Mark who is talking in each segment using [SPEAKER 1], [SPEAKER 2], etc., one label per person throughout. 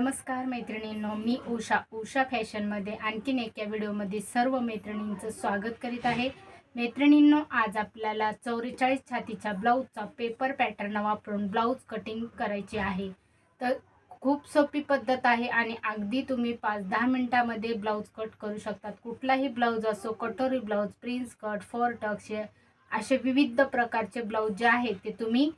[SPEAKER 1] नमस्कार मैत्रिणींनो मी उषा उषा फॅशनमध्ये आणखीन एका व्हिडिओमध्ये सर्व मैत्रिणींचं स्वागत करीत आहे. मैत्रिणींनो आज आपल्याला चौवेचाळीस छातीच्या ब्लाऊजचा पेपर पॅटर्न वापरून ब्लाऊज कटिंग करायची आहे. तर खूप सोपी पद्धत आहे आणि अगदी तुम्ही पाच दहा मिनटामध्ये ब्लाऊज कट करू शकतात. कुठलाही ब्लाऊज असो कटोरी blouse prince cut four tucks असे विविध प्रकारचे ब्लाऊज जे आहेत ते तुम्ही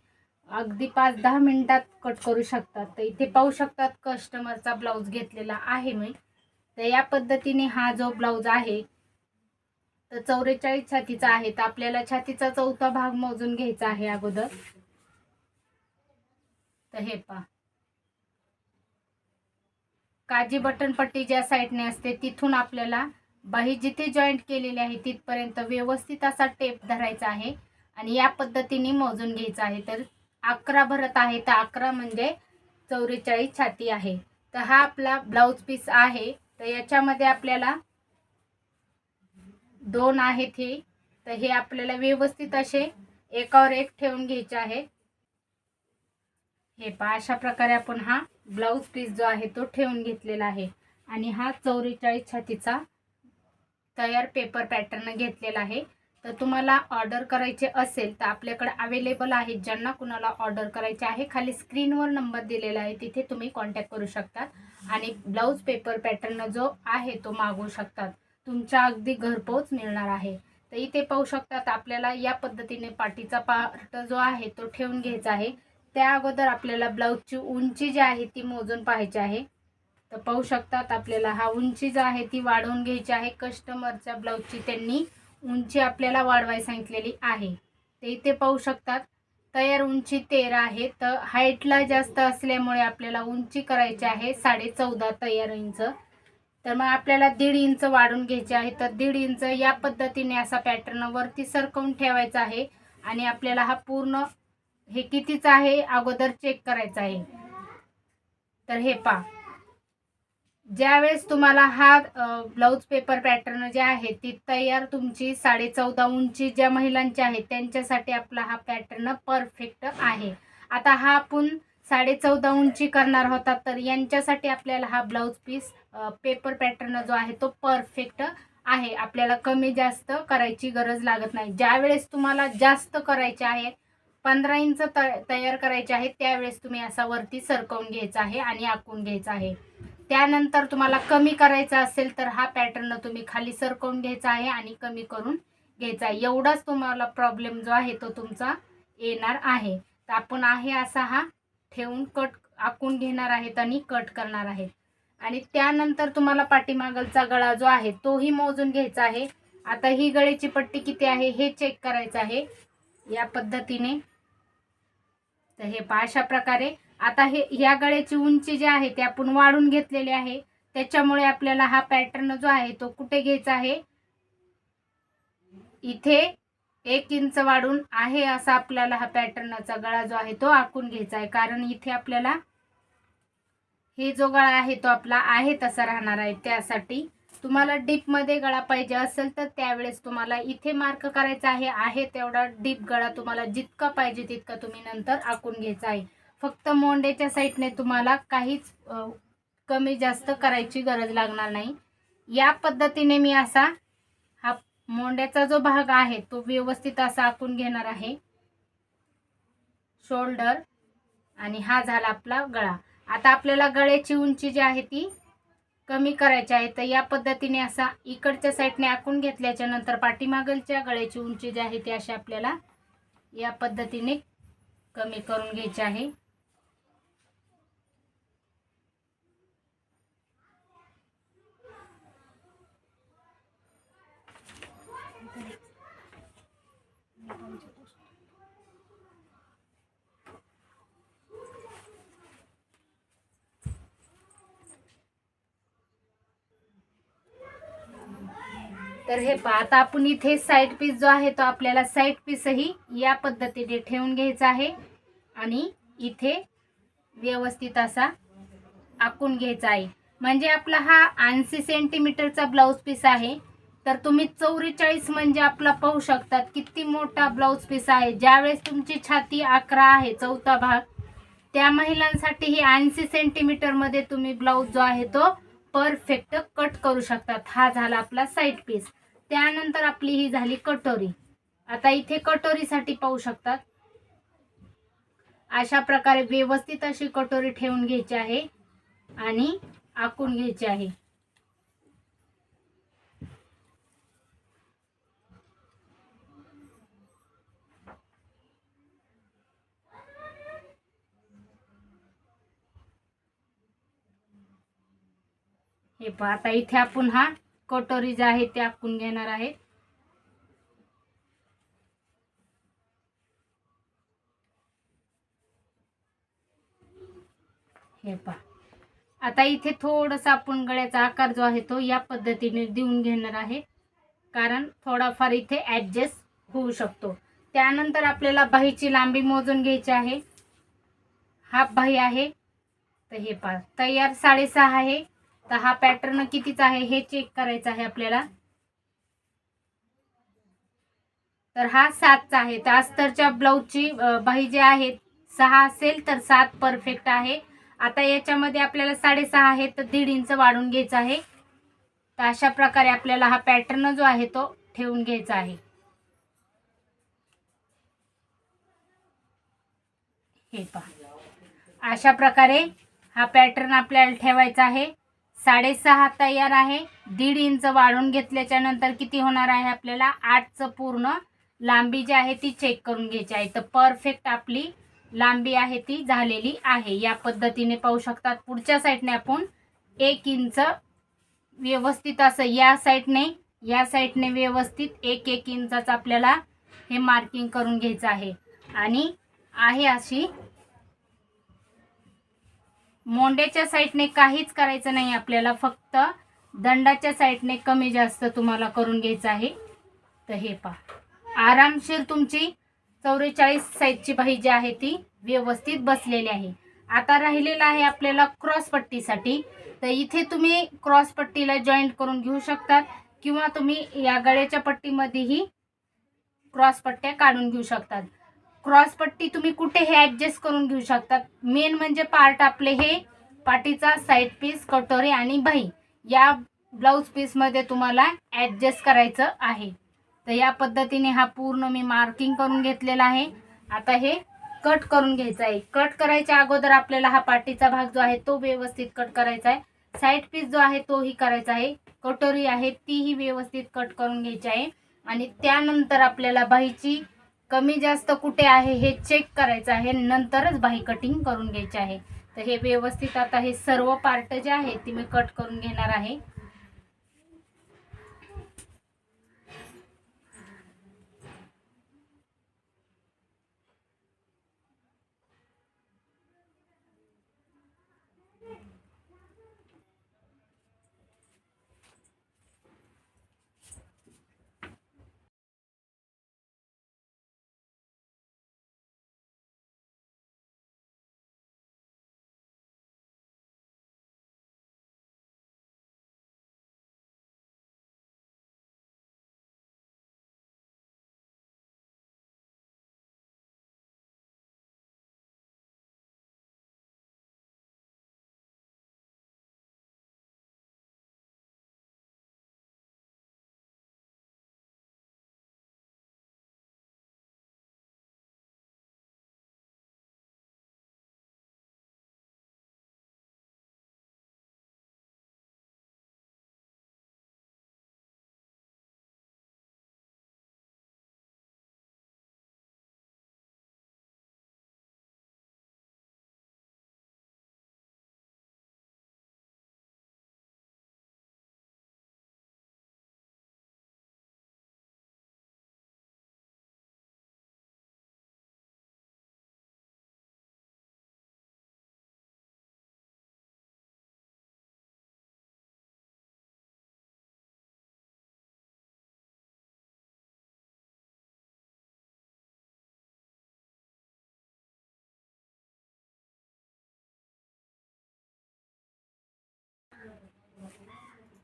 [SPEAKER 1] अगदी पाच दहा मिनिटात कट करू शकतात. तर इथे पाहू शकतात कस्टमरचा ब्लाऊज घेतलेला आहे मी. तर या पद्धतीने हा जो ब्लाऊज आहे तर चौवेचाळीस छातीचा आहे. तर आपल्याला छातीचा चौथा भाग मोजून घ्यायचा आहे अगोदर. तर हे पहा. काजी बटन पट्टी ज्या साईडने असते तिथून आपल्याला बाही जिथे जॉईंट केलेली आहे तिथपर्यंत व्यवस्थित असा टेप धरायचा आहे. आणि या पद्धतीने मोजून घ्यायचा आहे. तर अकरा भरत आहे. तर अकरा म्हणजे चौवेचाळीस छाती आहे. तर हा आपला ब्लाऊज पीस आहे. तर याच्यामध्ये आपल्याला दोन आहेत हे. तर हे आपल्याला व्यवस्थित असे एकावर एक ठेवून घ्यायचे आहे. हे पहा अशा प्रकारे आपण हा ब्लाऊज पीस जो आहे तो ठेवून घेतलेला आहे. आणि हा चौवेचाळीस छातीचा तयार पेपर पॅटर्न घेतलेला आहे. तर तुम्हाला ऑर्डर करायचे असेल तर आपल्याकडे अवेलेबल आहेत ज्यांना कुणाला ऑर्डर करायचे आहे खाली स्क्रीनवर नंबर दिलेला आहे. तिथे तुम्ही कॉन्टॅक्ट करू शकतात. आणि ब्लाऊज पेपर पॅटर्न जो आहे तो मागवू शकतात. तुमच्या अगदी घरपोच मिळणार आहे. तर इथे पाहू शकतात आपल्याला या पद्धतीने पाठीचा पार्ट जो आहे तो ठेवून घ्यायचा आहे. त्या अगोदर आपल्याला ब्लाऊजची उंची जी आहे ती मोजून पाहायची आहे. तर पाहू शकतात आपल्याला हा उंची जी आहे ती वाढवून घ्यायची आहे. कस्टमरच्या ब्लाऊजची त्यांनी उंची आपल्याला वाढवाय सांगितलेली आहे. ते इथे पाहू शकतात. तयार उंची तेरा आहे. तर हाईटला जास्त असल्यामुळे आपल्याला उंची करायची आहे साडे चौदा तयार इंच. तर मग आपल्याला दीड इंच वाढून घ्यायचे आहे. तर दीड इंच या पद्धतीने असा पॅटर्न वरती सरकवून ठेवायचा आहे. आणि आपल्याला हा पूर्ण हे कितीचा आहे? अगोदर चेक करायचा आहे. तर हे पा ज्यावेळेस तुम्हाला हा ब्लाऊज पेपर पॅटर्न जे आहे ती तयार तुमची साडे चौदा उंची ज्या महिलांची आहे त्यांच्यासाठी आपला हा पॅटर्न परफेक्ट आहे. आता हा आपण साडे चौदा उंची करणार होता तर यांच्यासाठी आपल्याला हा ब्लाऊज पीस पेपर पॅटर्न जो आहे तो परफेक्ट आहे. आपल्याला कमी जास्त करायची गरज लागत नाही. ज्यावेळेस तुम्हाला जास्त करायचे आहे पंधरा इंच त तयार करायचे आहे त्यावेळेस तुम्ही असा वरती सरकवून घ्यायचा आहे आणि आखून घ्यायचा आहे. त्यानंतर तुम्हाला कमी करायचं असेल तर हा पॅटर्न तुम्ही खाली सरकवून घ्यायचा आहे आणि कमी करून घ्यायचा आहे. एवढाच तुम्हाला प्रॉब्लेम जो आहे तो तुमचा येणार आहे. तर आपण आहे असा हा ठेवून कट आखून घेणार आहेत आणि कट करणार आहेत. आणि त्यानंतर तुम्हाला पाठीमागलचा गळा जो आहे तोही मोजून घ्यायचा आहे. आता ही गळेची पट्टी किती आहे हे चेक करायचं आहे. या पद्धतीने. तर हे पहा अशा प्रकारे आता हे या गळ्याची उंची जी आहे ते आपण वाढून घेतलेली आहे. त्याच्यामुळे आपल्याला हा पॅटर्न जो आहे तो कुठे घ्यायचा आहे? इथे एक इंच वाढून आहे असा आपल्याला हा पॅटर्नचा गळा जो आहे तो आखून घ्यायचा आहे. कारण इथे आपल्याला हे जो गळा आहे तो आपला आहे तसा राहणार आहे. त्यासाठी तुम्हाला डीपमध्ये गळा पाहिजे असेल तर त्यावेळेस तुम्हाला इथे मार्क करायचा आहे. आहे तेवढा डीप गळा तुम्हाला जितका पाहिजे तितका तुम्ही नंतर आखून घ्यायचा आहे. फक्त मोंड्याच्या साईडने तुम्हाला काहीच कमी जास्त करायची गरज लागणार नाही. या पद्धतीने मी असा हा मोंड्याचा जो भाग आहे तो व्यवस्थित असा आखून घेणार आहे. शोल्डर आणि हा झाला आपला गळा. आता आपल्याला गळ्याची उंची जी आहे ती कमी करायची आहे तर या पद्धतीने असा इकडच्या साईडने आखून घेतल्याच्या नंतर पाठीमागलच्या गळ्याची उंची जी आहे ती अशी आपल्याला या पद्धतीने कमी करून घ्यायची आहे. तर हे पहा आता आपण इथे साईड पीस जो आहे तो आपल्याला साईड पीसही या पद्धतीने ठेवून घ्यायचा आहे. आणि इथे व्यवस्थित असा आखून घ्यायचा आहे. म्हणजे आपला हा ऐंशी सेंटीमीटरचा ब्लाऊज पीस आहे. तर तुम्ही चौवेचाळीस म्हणजे आपला पाहू शकतात किती मोठा ब्लाऊज पीस आहे. ज्यावेळेस तुमची छाती अकरा आहे चौथा भाग त्या महिलांसाठी ही ऐंशी सेंटीमीटरमध्ये तुम्ही ब्लाऊज जो आहे तो परफेक्ट कट करू शकतात. हा झाला आपला साईड पीस त्यानंतर आपली ही झाली कटोरी. आता इथे कटोरीसाठी पाहू शकतात. अशा प्रकारे व्यवस्थित अशी कटोरी ठेवून घ्यायची आहे आणि आखून घ्यायची आहे. हे पहा आता इथे आपण हा कटोरी जे आहे ते आपण घेणार आहे हे पहा. आता इथे थोडंसं आपण गळ्याचा आकार जो आहे तो या पद्धतीने देऊन घेणार आहे. कारण थोडाफार इथे ॲडजस्ट होऊ शकतो. त्यानंतर आपल्याला बाहीची लांबी मोजून घ्यायची आहे. हाफ बाही आहे. तर हे पहा. तयार साडेसहा आहे. तर हा पॅटर्न कितीचा आहे हे चेक करायचं आहे आपल्याला. तर हा सातचा आहे. तर अस्तरच्या ब्लाऊजची बाई बाही जी आहेत सहा असेल तर सात परफेक्ट आहे. आता याच्यामध्ये आपल्याला साडेसहा आहे तर दीड इंच वाढून घ्यायचं आहे. तर अशा प्रकारे आपल्याला हा पॅटर्न जो आहे तो ठेवून घ्यायचा आहे. हे पहा. अशा प्रकारे हा पॅटर्न आपल्याला ठेवायचा आहे. साडेसहा तयार आहे. दीड इंच वाढून घेतल्याच्या नंतर किती होणार आहे आपल्याला? आठचं पूर्ण लांबी जी आहे ती चेक करून घ्यायची आहे. तर परफेक्ट आपली लांबी आहे ती झालेली आहे. या पद्धतीने पाहू शकतात. पुढच्या साईडने आपण एक इंच व्यवस्थित असं या साईडने या साईडने व्यवस्थित एक एक इंचाचं आपल्याला हे मार्किंग करून घ्यायचं आहे. आणि आहे अशी मोंड्याच्या साईडने काहीच करायचं नाही. आपल्याला फक्त दंडाच्या साईडने कमी जास्त तुम्हाला करून घ्यायचं आहे. तर हे पहा. आरामशीर तुमची चौवेचाळीस साईजची बाही जी आहे ती व्यवस्थित बसलेली आहे. आता राहिलेलं आहे आपल्याला क्रॉसपट्टीसाठी तर इथे तुम्ही क्रॉसपट्टीला जॉईंट करून घेऊ शकतात किंवा तुम्ही या गळ्याच्या पट्टीमध्येही क्रॉसपट्ट्या काढून घेऊ शकतात. क्रॉस पट्टी तुम्ही कुठेही ॲडजस्ट करून घेऊ शकतात मेन म्हणजे पार्ट आपले हे पाटीचा साईड पीस कटोरी आणि बाही या ब्लाऊज पीसमध्ये तुम्हाला ॲडजस्ट करायचं आहे. तर या पद्धतीने हा पूर्ण मी मार्किंग करून घेतलेला आहे. आता हे कट करून घ्यायचं आहे. कट करायच्या अगोदर आपल्याला हा पाटीचा भाग जो आहे तो व्यवस्थित कट करायचा आहे. साईड पीस जो आहे तोही करायचा आहे. कटोरी आहे तीही व्यवस्थित कट करून घ्यायची आहे. आणि त्यानंतर आपल्याला बाहीची कमी जास्त कुठे आहे हे चेक करायचं आहे. नंतरच बाही कटिंग करून घ्यायची आहे. तर हे व्यवस्थित आता हे सर्व पार्ट जे आहे ते मी कट करून घेणार आहे.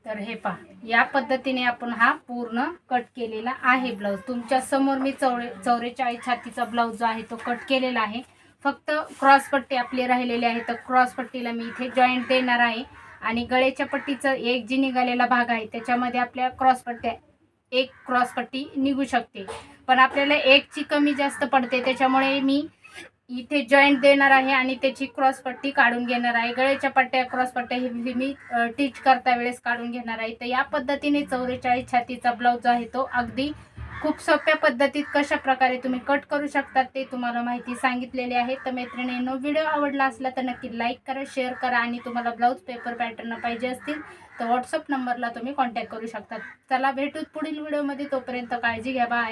[SPEAKER 1] तर हे पहा या पद्धतीने आपण हा पूर्ण कट केलेला आहे ब्लाऊज तुमच्यासमोर मी चौरे चौवेचाळीस छातीचा ब्लाऊज जो आहे तो कट केलेला आहे. फक्त क्रॉस पट्टी आपली राहिलेली आहे तर क्रॉस पट्टीला मी इथे जॉईंट देणार आहे. आणि गळ्याच्या पट्टीचं एक जी निघालेला भाग आहे त्याच्यामध्ये आपल्या क्रॉस पट्ट्या एक क्रॉस पट्टी निघू शकते. पण आपल्याला एकची कमी जास्त पडते त्याच्यामुळे मी इथे जॉईंट देणार आहे आणि त्याची क्रॉस पट्टी काढून घेणार आहे. गळ्याच्या पट्ट्या क्रॉस पट्ट्या हे मी टीच करता वेळेस काढून घेणार आहे. तर या पद्धतीने चौवेचाळीस छातीचा ब्लाऊज आहे तो अगदी खूप सोप्या पद्धतीत कशा प्रकारे तुम्ही कट करू शकतात ते तुम्हाला माहिती सांगितलेली आहे. तर मैत्रिणींनो व्हिडिओ आवडला असला तर नक्की लाईक करा शेअर करा आणि तुम्हाला ब्लाऊज पेपर पॅटर्न पाहिजे असतील तर व्हॉट्सअप नंबरला तुम्ही कॉन्टॅक्ट करू शकता. चला भेटूत पुढील व्हिडिओमध्ये तोपर्यंत काळजी घ्या. बाय